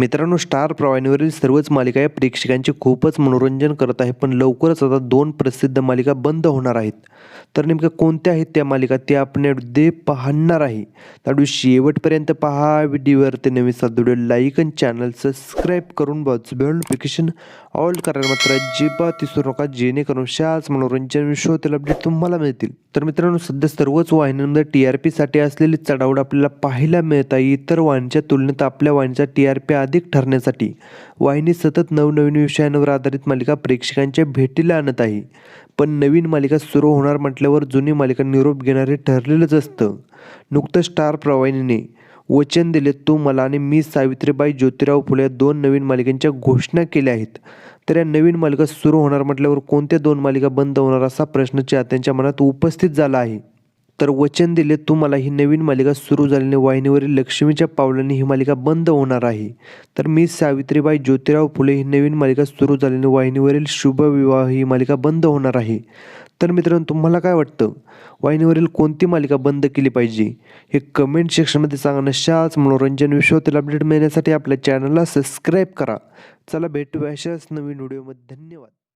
मित्रांनो स्टार प्रवाहिनीवरील सर्वच मालिका या प्रेक्षकांचे खूपच मनोरंजन करत आहे पण लवकरच आता दोन प्रसिद्ध मालिका बंद होणार आहेत. तर नेमक्या कोणत्या आहेत त्या मालिका? ते आपण यामध्ये पाहणार आहे. त्यामुळे शेवटपर्यंत पहा. व्हिडिओवरती नवीन साथ व्हिडिओ लाईक आणि चॅनल सबस्क्राईब करून बाजू बेल नोटिफिकेशन ऑल करायला मात्र अजिबात विसरू नका जेणेकरून शाच मनोरंजन शोतील अपडेट तुम्हाला मिळतील. तर मित्रांनो सध्या सर्वच वाहिन्यांमध्ये टी आर पीसाठी असलेली चढावड आपल्याला पाहायला मिळत आहे. इतर वाहिनीच्या तुलनेत आपल्या वाहिनीचा टी आर पी अधिक ठरण्यासाठी वाहिनी सतत नवनवीन विषयांवर आधारित मालिका प्रेक्षकांच्या भेटीला आणत आहे. पण नवीन मालिका सुरू होणार म्हटल्यावर जुनी मालिका निरोप घेणारे ठरलेलंच असतं. नुकतं स्टार प्रवाहिनीने वचन दिले तू मला आणि मी सावित्रीबाई ज्योतिराव फुले या दोन नवीन मालिकांच्या घोषणा केल्या आहेत. तर या नवीन मालिका सुरू होणार म्हटल्यावर कोणत्या दोन मालिका बंद होणार असा प्रश्न चाहत्यांच्या मनात उपस्थित झाला आहे. तर वचन दिले तुम्हाला ही नवीन मालिका सुरू झाल्याने वाहिनीवरील लक्ष्मीच्या पावलांनी ही मालिका बंद होणार आहे. तर मी सावित्रीबाई ज्योतिराव फुले ही नवीन मालिका सुरू झाल्याने वाहिनीवरील शुभविवाह ही मालिका बंद होणार आहे. तर मित्रांनो तुम्हाला काय वाटतं? वाहिनीवरील कोणती मालिका बंद केली पाहिजे? हे कमेंट सेक्शनमध्ये सांगा नशाच मनोरंजन विश्वातील अपडेट मिळण्यासाठी आपल्या चॅनलला सबस्क्राईब करा. चला भेटूया अशाच नवीन व्हिडिओमध्ये धन्यवाद.